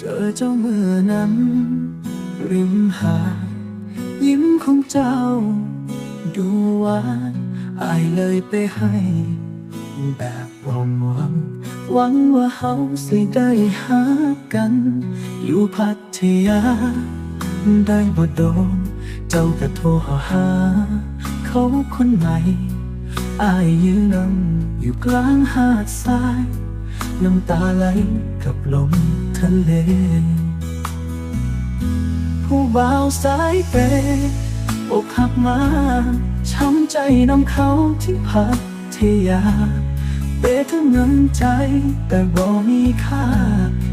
จอเจ้าเมื่อนั้น ริมหาดยิ้มของเจ้า ดูหวานอายเลยไปให้ แบบหวังหวังหวังว่าเขาสิได้หากัน อยู่พัทยา ได้บ่โดนเจ้าก็โทรหา เขาคนใหม่อายยืนนั่งอยู่กลางหาดทราย น้ำตาไหลกับลมะเล ผู้บ่าวสายเปยอกหักมาช้ำใจน้ำเขาที่พัทยาเปยทั้งเงินใจแต่บ่มีค่า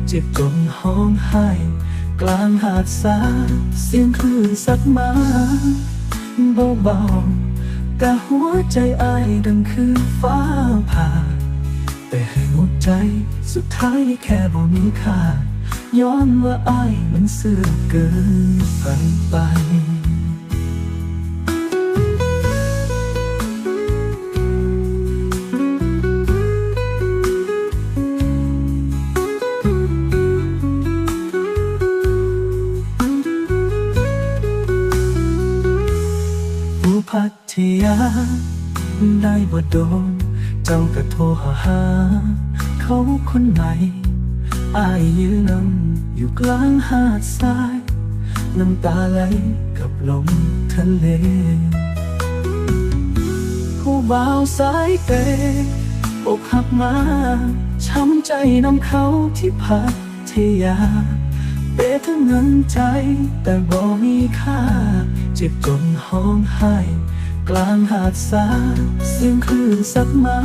เจ็บจนห้องไห้ กลางหาดสาเสียงคลื่นสัดมาเบาๆแต่หัวใจอายดังคือฟ้า แต่ให้หัวใจ สุดท้ายแค่บ่มีค่า ย้อนว่าอายมันเสื่อเกินไปไปพัทยาได้บ่โดน เจ้าก็โทรหา เขาคนใหม่อายยืนนั่งอยู่กลางหาดทราย น้ำตาไหลกับลมทะเล ผู้บ่าวสายเปอกหักมาช้ำใจน้ำเขาที่พัทยาเปทั้งเงินใจแต่บ่มีค่า เจ็บจนห้องไห้ กลางหาดสาเสียงคลื่นซัดมา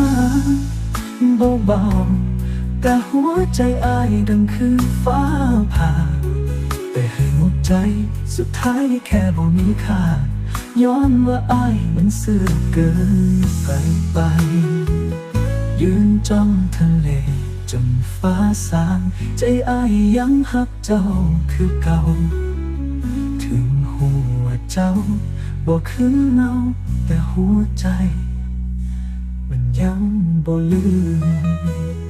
เบาๆแต่หัวใจอายดังคือฟ้าผ่า แต่ให้หมดใจสุดท้ายแค่บ่มีค่า ย้อนว่าอายมันเสื่อมเกินไปไป ยืนจ้องทะเลจนฟ้าสาง ใจอายยังหักเจ้าคือเก่า ถึงหัวเจ้า บอกคือเราแต่หัวใจ มันยังบ่ลืม